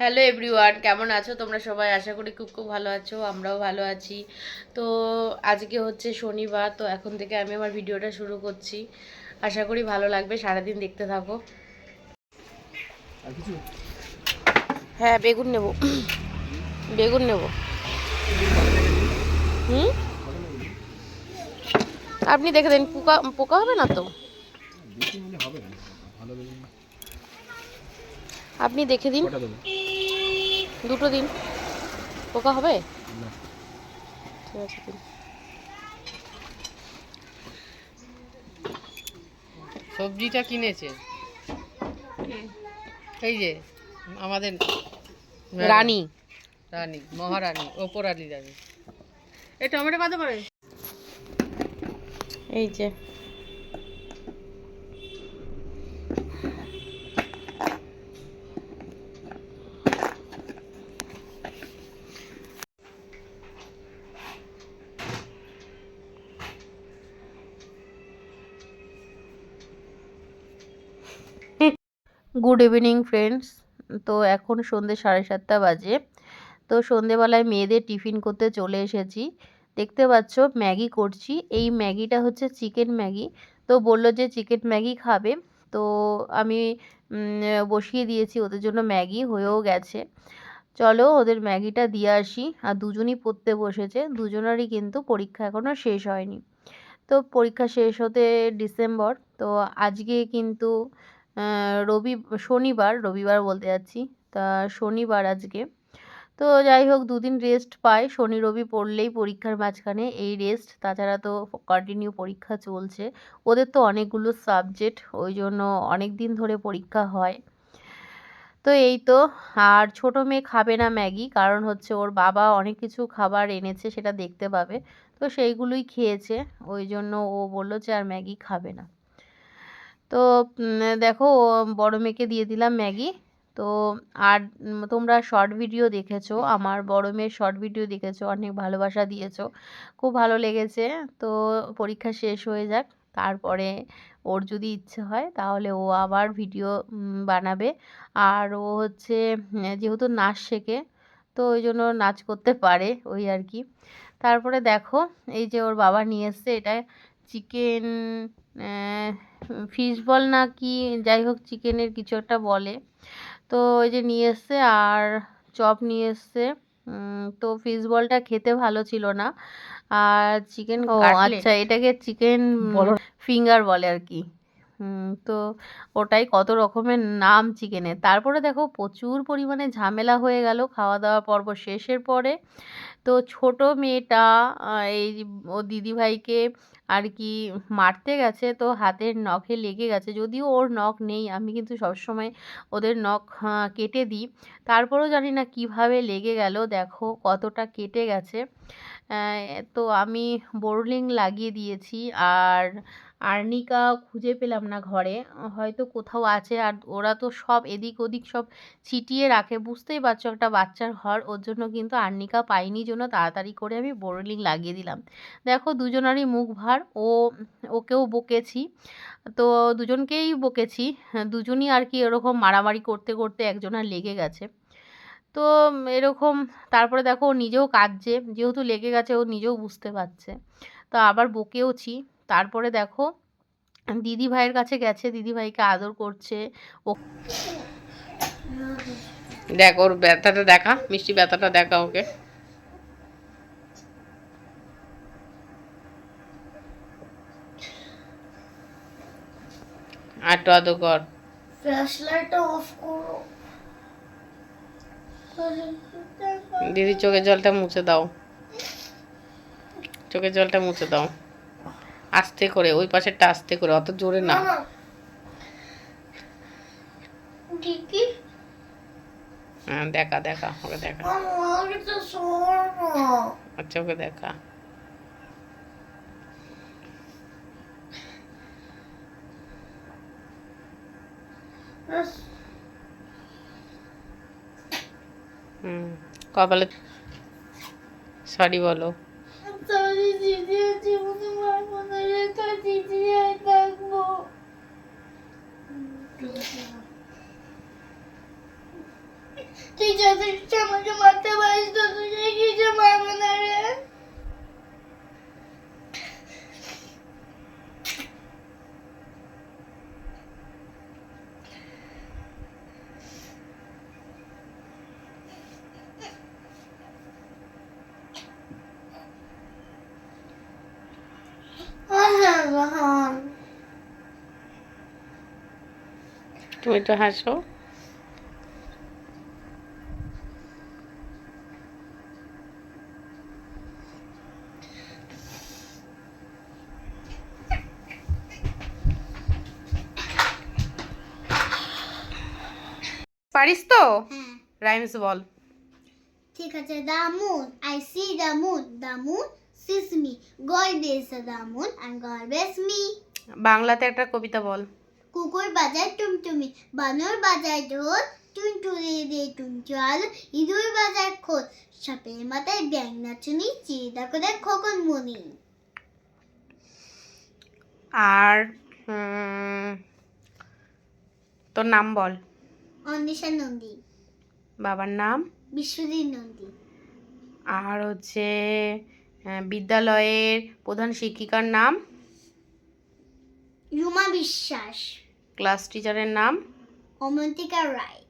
Hello everyone কেমন আছো? তোমরা সবাই? আশা করি খুব খুব ভালো আছো আমরাও ভালো আছি। তো আজকে হচ্ছে শনিবার তো এখন থেকে আমি আমার ভিডিওটা শুরু করছি। আশা করি ভালো লাগবে সারাদিন দেখতে থাকো। হ্যাঁ বেগুন নেব। বেগুন নেব। হুম? আপনি দেখে দেন পোকা পোকা হবে না তো? আপনি দেখে দিন। দুটো দিন। পোকা হবে? ঠিক আছে দিন। সবজিটা কিনেছে? এই যে আমাদের রানী। রানী। মহারানী ওপরালি রানী। এই টমেটো কত করে? এই যে। গুড ইভিনিং ফ্রেন্ডস তো এখন সন্ধ্যে সাড়ে সাতটা বাজে। তো সন্ধেবেলায় মেয়েদের টিফিন করতে চলে এসেছি। দেখতে পাচ্ছ, ম্যাগি করছি। এই ম্যাগিটা হচ্ছে চিকেন ম্যাগি। তো বলল যে চিকেন ম্যাগি খাবে। তো আমি বসিয়ে দিয়েছি। ওদের জন্য ম্যাগি হয়েও গেছে। চলো ওদের ম্যাগিটা দিয়ে আসি। আর দুজনই পড়তে বসেছে। দুজনেরই কিন্তু পরীক্ষা এখনও শেষ হয়নি। তো পরীক্ষা শেষ হতে ডিসেম্বর। তো আজকে কিন্তু রবি, শনিবার, রবিবার বলতে যাচ্ছি। তা শনিবার আজকে। তো যাই হোক, দুদিন রেস্ট পায়। শনি, রবি পড়লেই পরীক্ষার মাঝখানে এই রেস্ট তাছাড়া তো কন্টিনিউ পরীক্ষা চলছে। ওদের তো অনেকগুলো সাবজেক্ট ওই জন্য অনেক দিন ধরে পরীক্ষা হয়। তো এই তো। আর ছোট মেয়ে খাবে না ম্যাগি, কারণ হচ্ছে ওর বাবা অনেক কিছু খাবার এনেছে, সেটা দেখতে পাবে। তো সেইগুলোই খেয়েছে। ওই জন্য ও বলল যে আর ম্যাগি খাবে না। তো দেখো, বড় মেয়েকে দিয়ে দিলাম ম্যাগি। তো, আর তোমরা শর্ট ভিডিও দেখেছ, আমার বড় মেয়ের শর্ট ভিডিও দেখেছ, অনেক ভালোবাসা দিয়েছ, খুব ভালো লেগেছে। তো, পরীক্ষা শেষ হয়ে যাক, তারপরে ওর যদি ইচ্ছে হয়, তাহলে ও আবার ভিডিও বানাবে। আর ও হচ্ছে যেহেতু নাচ শেখে, তো ওই জন্য নাচ করতে পারে, ওই আর কি। তারপরে দেখো, এই যে ওর বাবা নিয়ে এসছে, এটা চিকেন ফিশ বল না কি যাই হোক চিকেনের কিছু একটা বলে। তো ওই যে নিয়ে এসছে আর চপ নিয়ে এসছে। তো ফিশ বলটা খেতে ভালো ছিল না। আর চিকেন আচ্ছা এটাকে চিকেন ফিঙ্গার বলে আর কি। তো ওটাই কত রকমের নাম চিকেনের। তারপরে দেখো প্রচুর পরিমাণে ঝামেলা হয়ে গেল খাওয়া দাওয়া পর্ব শেষের পরে। তো ছোট মেয়েটা এই ও দিদিভাইকে আর কি মারতে গেছে, তো হাতের নখে লেগে গেছে। যদিও ওর নখ নেই, আমি কিন্তু সবসময় ওদের নখ কেটে দিই। তারপরেও জানি না কীভাবে লেগে গেল, দেখো কতটা কেটে গেছে। তো আমি বোরলিং লাগিয়ে দিয়েছি। আর আর্নিকা খুঁজে পেলাম না ঘরে। হয়তো কোথাও আছে আর ওরা তো সব এদিক ওদিক সব ছিটিয়ে রাখে। বুঝতেই পারছ একটা বাচ্চার ঘর, ওর জন্য কিন্তু আর্নিকা পাইনি জন্য তাড়াতাড়ি করে আমি বোরলিং লাগিয়ে দিলাম। দেখো দুজনারই মুখ ভার, ও, ওকেও বকেছি। তো দুজনকেই বকেছি, দুজনই আর কি এরকম মারামারি করতে করতে একজনের লেগে গেছে। তো এরকম তারপরে দেখো ও নিজেও কাঁদছে, যেহেতু লেগে গেছে ও নিজেও বুঝতে পারছে। তো আবার বকেওছি। তারপরে দেখো দিদি ভাইয়ের কাছে গেছে দিদি ভাইকে আদর করছে। ও দেখ ওর ব্যথাটা দেখা মিষ্টি ব্যথাটা দেখা ওকে। আটো আদো কর। ফ্ল্যাশলাইটটা অফ করো। দিদি চোখের জলটা মুছে দাও। চোখের জলটা মুছে দাও। আস্তে করে ওই পাশেরটা আস্তে করে অত জোরে না। হ্যাঁ দেখা দেখা ওকে দেখা। আচ্ছা ওকে দেখা। হুম কপালে সরি বলো। তাহলে দিদি জীবনে মারবো না রেখা দিদি আর থাকব তুই যথেষ্ট আমাকে মারতে পারিস তো তুই কিছু মারবো না রে ভগবান তুমি একটু হাসো। পারিস তো? হ্যাঁ। রাইমস বল। ঠিক আছে see the moon the moon me. বাংলাতে একটা কবিতা বল। কুকুর বাজায় টুমটুমি বানর বাজায় ঢোল টুনটুনি দিয়ে টুনচাল ইঁদুর বাজায় খোল সাপের মাথায় ব্যাং নাচুনি করে খোকন মনি। আর তোর নাম বল। অন্বেষা নন্দী। বাবার নাম? বিশ্বজিৎ নন্দী। আর হচ্ছে বিদ্যালয়ের প্রধান শিক্ষিকার নাম? রুমা বিশ্বাস। ক্লাস টিচারের নাম? অমন্তিকা রায়।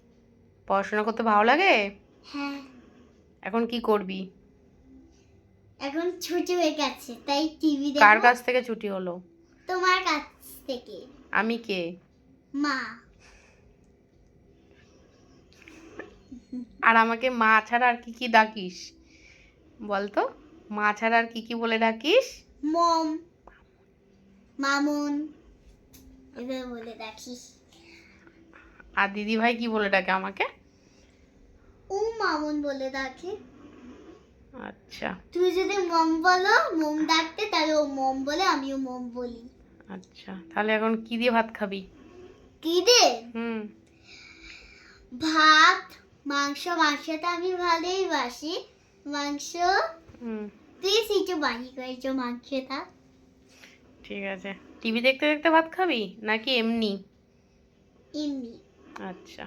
পড়াশোনা করতে ভালো লাগে? হ্যাঁ। এখন কি করবি? এখন ছুটি হয়ে গেছে তাই টিভি কার কাছ থেকে ছুটি হলো? তোমার কাছ থেকে। আমি কে? মা। আর আমাকে মা ছাড়া আর কি কি ডাকিস? বলতো মা ছাড়া আর কি কি বলে ডাকিস? মম। মামুন। এভাবে বলে রাখিস আর দিদি ভাই কি বলে ডাকে আমাকে? ও মামুন বলে ডাকে। আচ্ছা। তুই যদি মম বলো মম ডাকতে তাহলে ও মম বলে আমিও মম বলি। আচ্ছা তাহলে এখন কি দিয়ে ভাত খাবি? কি দে হুম। ভাত মাংস মাংসটা আমি ভালোই বাসি। মাংস ঠিক আছে। টিভি দেখতে দেখতে ভাত খাবি? নাকি এমনি? এমনি। আচ্ছা।